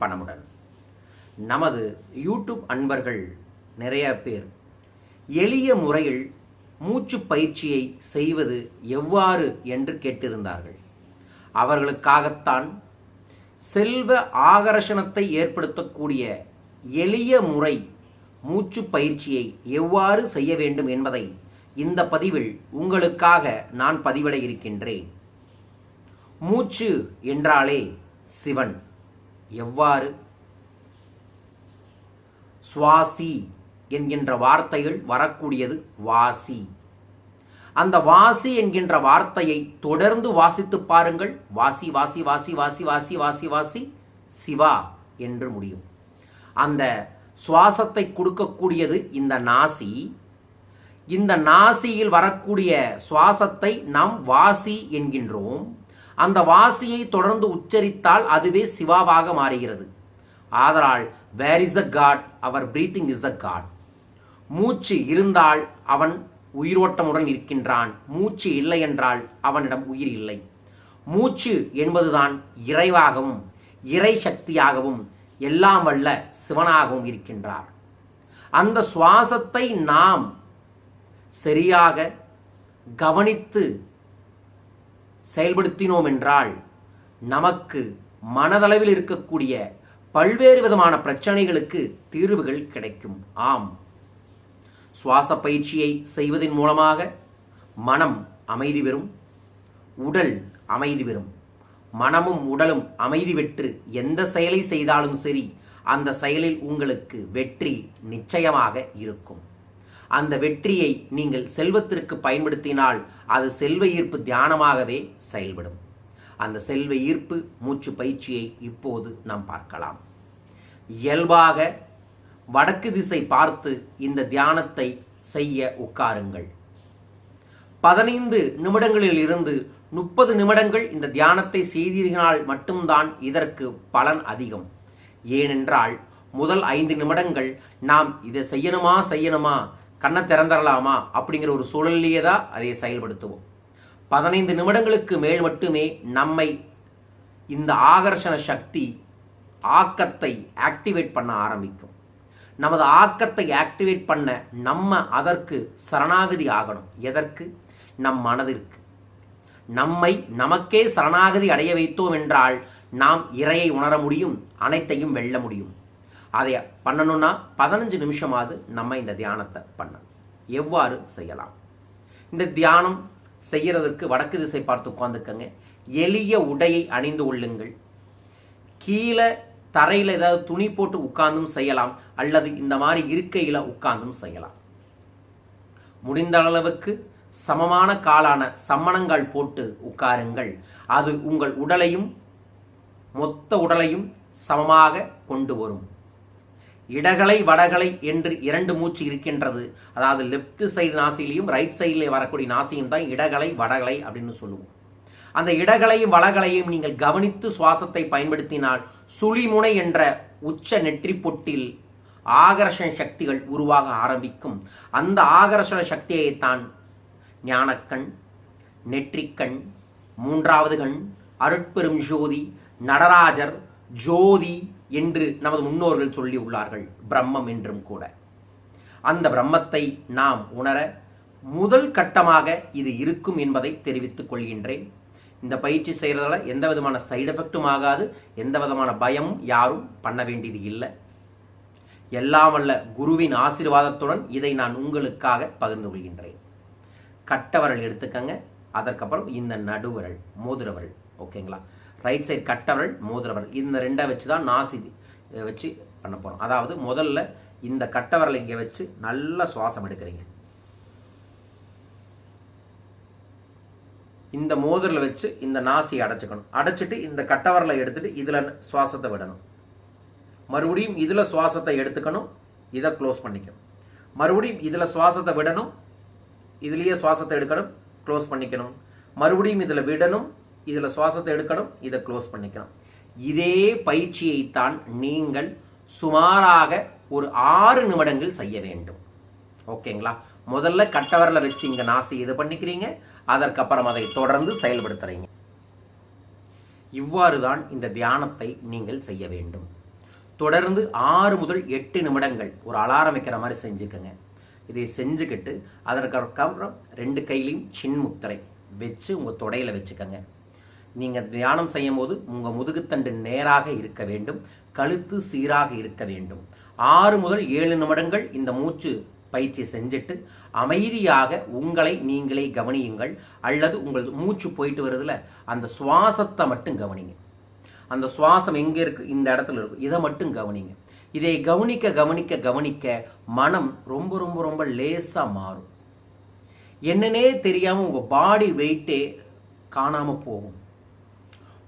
பணமுடன். நமது யூடியூப் அன்பர்கள் நிறைய பேர் எளிய முறையில் மூச்சு பயிற்சியை செய்வது எவ்வாறு என்று கேட்டிருந்தார்கள். அவர்களுக்காகத்தான் செல்வ ஆகர்ஷணத்தை ஏற்படுத்தக்கூடிய எளிய முறை மூச்சு பயிற்சியை எவ்வாறு செய்ய வேண்டும் என்பதை இந்த பதிவில் உங்களுக்காக நான் பதிவிட இருக்கின்றேன். மூச்சு என்றாலே சிவன். எவ்வாறு? சுவாசி என்கின்ற வார்த்தைகள் வரக்கூடியது வாசி. அந்த வாசி என்கின்ற வார்த்தையை தொடர்ந்து வாசித்து பாருங்கள். வாசி வாசி வாசி வாசி வாசி வாசி வாசி சிவா என்று முடியும். அந்த சுவாசத்தை கொடுக்கக்கூடியது இந்த நாசி. இந்த நாசியில் வரக்கூடிய சுவாசத்தை நாம் வாசி என்கின்றோம். அந்த வாசியை தொடர்ந்து உச்சரித்தால் அதுவே சிவாவாக மாறுகிறது. ஆதலால் where is a god our breathing is a god மூச்சு இருந்தால் அவன் உயிரோட்டமுடன் இருக்கின்றான். மூச்சு இல்லை என்றால் அவனிடம் உயிர் இல்லை. மூச்சு என்பதுதான் இறைவாகவும் இறை சக்தியாகவும் எல்லாம் வல்ல சிவனாகவும் இருக்கின்றார். அந்த சுவாசத்தை நாம் சரியாக கவனித்து செயல்படுத்தினோம் என்றால் நமக்கு மனதளவில் இருக்கக்கூடிய பல்வேறு விதமான பிரச்சனைகளுக்கு தீர்வுகள் கிடைக்கும். ஆம். சுவாச பயிற்சியை செய்வதன் மூலமாக மனம் அமைதி பெறும். உடல் அமைதி பெறும். மனமும் உடலும் அமைதி பெற்று எந்த செயலை செய்தாலும் சரி அந்த செயலில் உங்களுக்கு வெற்றி நிச்சயமாக இருக்கும். அந்த வெற்றியை நீங்கள் செல்வத்திற்கு பயன்படுத்தினால் அது செல்வ ஈர்ப்பு தியானமாகவே செயல்படும். அந்த செல்வ ஈர்ப்பு மூச்சு பயிற்சியை இப்போது நாம் பார்க்கலாம். இயல்பாக வடக்கு திசை பார்த்து இந்த தியானத்தை செய்ய உட்காருங்கள். பதினைந்து நிமிடங்களில் இருந்து முப்பது நிமிடங்கள் இந்த தியானத்தை செய்தீர்களால் மட்டும்தான் இதற்கு பலன் அதிகம். ஏனென்றால் முதல் ஐந்து நிமிடங்கள் நாம் இதை செய்யணுமா செய்யணுமா கண்ணை திறந்துடலாமா அப்படிங்கிற ஒரு சூழல்லையே தான் அதை செயல்படுத்துவோம். பதினைந்து நிமிடங்களுக்கு மேல் மட்டுமே நம்மை இந்த ஆகர்ஷண சக்தி ஆக்கத்தை ஆக்டிவேட் பண்ண ஆரம்பிக்கும். நமது ஆக்கத்தை ஆக்டிவேட் பண்ண நம்ம அதற்கு சரணாகதி ஆகணும். எதற்கு? நம் மனதிற்கு. நம்மை நமக்கே சரணாகதி அடைய வைத்தோம் என்றால் நாம் இறையை உணர முடியும் அனைத்தையும் வெல்ல முடியும். அதை பண்ணணும்னா பதினஞ்சு நிமிஷமாவது நம்ம இந்த தியானத்தை பண்ணணும். எவ்வாறு செய்யலாம்? இந்த தியானம் செய்கிறதற்கு வடக்கு திசை பார்த்து உட்காந்துக்கங்க எளிய உடையை அணிந்து கொள்ளுங்கள். கீழே தரையில் ஏதாவது துணி போட்டு உட்கார்ந்தும் செய்யலாம். அல்லது இந்த மாதிரி இருக்கையில் உட்கார்ந்தும் செய்யலாம். முடிந்த அளவுக்கு சமமான காலான சம்மணங்கள் போட்டு உட்காருங்கள். அது உங்கள் உடலையும் மொத்த உடலையும் சமமாக கொண்டு வரும். இடகலை வடகலை என்று இரண்டு மூச்சு இருக்கின்றது. அதாவது லெஃப்ட் சைடு நாசிலையும் ரைட் சைடில் வரக்கூடிய நாசியும் தான் இடகலை வடகலை அப்படின்னு சொல்லுவோம். அந்த இடகளையும் வளகளையும் நீங்கள் கவனித்து சுவாசத்தை பயன்படுத்தினால் சுழிமுனை என்ற உச்ச நெற்றி பொட்டில் ஆகர்ஷண சக்திகள் உருவாக ஆரம்பிக்கும். அந்த ஆகர்ஷண சக்தியைத்தான் ஞானக்கண் நெற்றிக்கண் மூன்றாவது கண் அருட்பெரும் ஜோதி நடராஜர் ஜோதி என்று நமது முன்னோர்கள் சொல்லி உள்ளார்கள் பிரம்மம் என்றும் கூட. அந்த பிரம்மத்தை நாம் உணர முதல் கட்டமாக இது இருக்கும் என்பதை தெரிவித்துக் கொள்கின்றேன். இந்த பயிற்சி செய்கிறதால எந்த விதமான சைடு எஃபெக்டும் ஆகாது எந்த விதமான பயமும் யாரும் பண்ண வேண்டியது இல்லை. எல்லாம் வல்ல குருவின் ஆசீர்வாதத்துடன் இதை நான் உங்களுக்காக பகிர்ந்து கொள்கின்றேன். கட்டவரல் எடுத்துக்கங்க அதற்கப்புறம் இந்த நடுவரல் மோதிரவரல் ஓகேங்களா ரைட் சைடு கட்டவரல் மோதிரவரல் இந்த ரெண்டை வச்சு தான் நாசி வச்சு பண்ண போகிறோம் அதாவது முதல்ல இந்த கட்டவரலை இங்கே வச்சு நல்ல சுவாசம் எடுக்கிறீங்க. இந்த மோதிரில் வச்சு இந்த நாசியை அடைச்சிக்கணும். அடைச்சிட்டு இந்த கட்டவரலை எடுத்துட்டு இதில் சுவாசத்தை விடணும். மறுபடியும் இதில் சுவாசத்தை எடுத்துக்கணும் இதை க்ளோஸ் பண்ணிக்கணும். மறுபடியும் இதில் சுவாசத்தை விடணும் இதுலேயே சுவாசத்தை எடுக்கணும் க்ளோஸ் பண்ணிக்கணும். மறுபடியும் இதில் விடணும் இதில் சுவாசத்தை எடுக்கணும் இதை க்ளோஸ் பண்ணிக்கணும். இதே பயிற்சியைத்தான் நீங்கள் சுமாராக ஒரு ஆறு நிமிடங்கள் செய்ய வேண்டும். ஓகேங்களா முதல்ல கட்டவரில் வச்சு இங்கே நாசி இது பண்ணிக்கிறீங்க அதற்கப்புறம் அதை தொடர்ந்து செயல்படுத்துறீங்க. இவ்வாறு தான் இந்த தியானத்தை நீங்கள் செய்ய வேண்டும். தொடர்ந்து ஆறு முதல் எட்டு நிமிடங்கள் ஒரு அலாரம் வைக்கிற மாதிரி செஞ்சுக்கோங்க. இதை செஞ்சுக்கிட்டு அதற்கப்புறம் ரெண்டு கையிலையும் சின்முத்திரை வச்சு உங்கள் தொடையில் வச்சுக்கோங்க. நீங்கள் தியானம் செய்யும் போது உங்கள் முதுகுத்தண்டு நேராக இருக்க வேண்டும் கழுத்து சீராக இருக்க வேண்டும். ஆறு முதல் ஏழு நிமிடங்கள் இந்த மூச்சு பயிற்சி செஞ்சுட்டு அமைதியாக உங்களை நீங்களே கவனியுங்கள். அல்லது உங்கள் மூச்சு போயிட்டு வருதுல அந்த சுவாசத்தை மட்டும் கவனிங்க. அந்த சுவாசம் எங்கே இருக்கு? இந்த இடத்துல இருக்கு. இதை மட்டும் கவனிங்க. இதை கவனிக்க கவனிக்க கவனிக்க மனம் ரொம்ப ரொம்ப ரொம்ப லேசாக மாறும். என்னன்னே தெரியாமல் உங்கள் பாடி வெயிட்டே காணாமல் போகும்.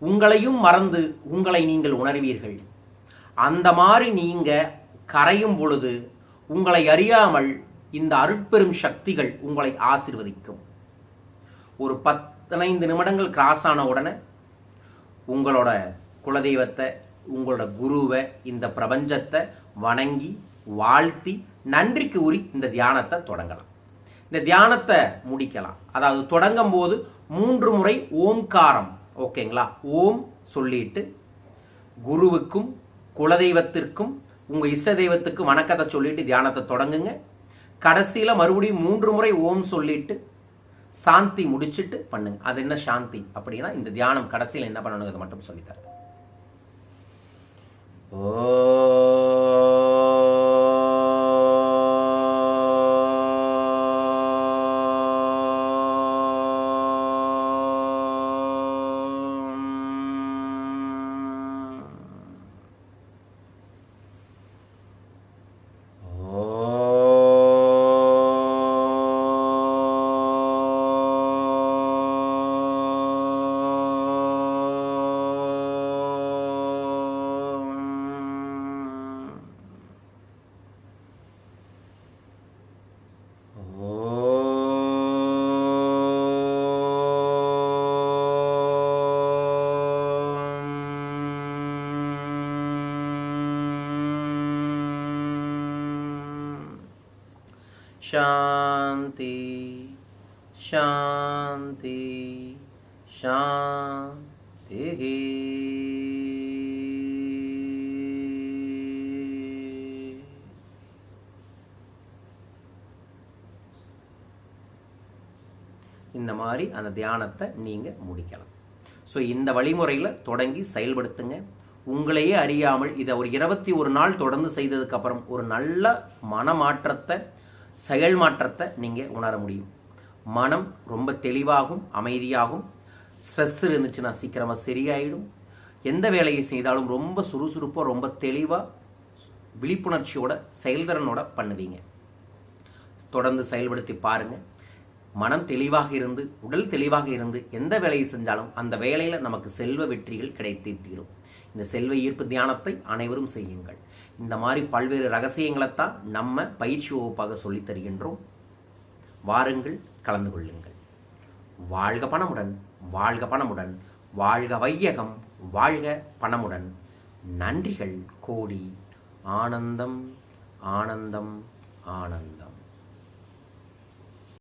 உங்களையும் மறந்து உங்களை நீங்கள் உணர்வீர்கள். அந்த மாதிரி நீங்க கரையும் பொழுது உங்களை அறியாமல் இந்த அருட்பெரும் சக்திகள் உங்களை ஆசிர்வதிக்கும். ஒரு பத்தனைந்து நிமிடங்கள் கிராஸ் ஆன உடனே உங்களோட குலதெய்வத்தை உங்களோட குருவை இந்த பிரபஞ்சத்தை வணங்கி வாழ்த்தி நன்றிக்கு உரி இந்த தியானத்தை தொடங்கலாம். இந்த தியானத்தை முடிக்கலாம். அதாவது தொடங்கும் போது மூன்று முறை ஓம்காரம் ஓகேங்களா? ஓம் சொல்லிட்டு குருவுக்கும் குலதெய்வத்திற்கும் உங்க இஷ்ட தெய்வத்துக்கும் வணக்கத்தை சொல்லிட்டு தியானத்தை தொடங்குங்க. கடைசியில மறுபடியும் மூன்று முறை ஓம் சொல்லிட்டு சாந்தி முடிச்சுட்டு பண்ணுங்க. அது என்ன சாந்தி? அப்படின்னா இந்த தியானம் கடைசியில் என்ன பண்ணணுங்கிறது மட்டும் சொல்லித்தரேன். शांति शांति शांति இந்த மாதிரி அந்த தியானத்தை நீங்கள் முடிக்கலாம் ஸோ இந்த வழிமுறையில் தொடங்கி செயல்படுத்துங்க உங்களையே அறியாமல் இதை ஒரு இருபத்தி ஒரு நாள் தொடர்ந்து செய்ததுக்கப்புறம் ஒரு நல்ல மனமாற்றத்தை செயல் மாற்றத்தை நீங்கள் உணர முடியும். மனம் ரொம்ப தெளிவாகும் அமைதியாகும். ஸ்ட்ரெஸ் இருந்துச்சுன்னா சீக்கிரமாக சரியாயிடும். எந்த வேலையை செய்தாலும் ரொம்ப சுறுசுறுப்பாக ரொம்ப தெளிவாக விழிப்புணர்ச்சியோட செயல்திறனோட பண்ணுவீங்க. தொடர்ந்து செயல்படுத்தி பாருங்கள் மனம் தெளிவாக இருந்து உடல் தெளிவாக இருந்து எந்த வேலையை செஞ்சாலும் அந்த வேலையில் நமக்கு செல்வ வெற்றிகள் கிடைத்தே தீரும். இந்த செல்வ ஈர்ப்பு தியானத்தை அனைவரும் செய்யுங்கள். இந்த மாதிரி பல்வேறு ரகசியங்களைத்தான் நம்ம பயிற்சி வகுப்பாக சொல்லித் தருகின்றோம். வாருங்கள் கலந்து கொள்ளுங்கள். வாழ்க பணமுடன் வாழ்க பணமுடன் வாழ்க வையகம் வாழ்க பணமுடன். நன்றிகள் கோடி. ஆனந்தம் ஆனந்தம் ஆனந்தம்.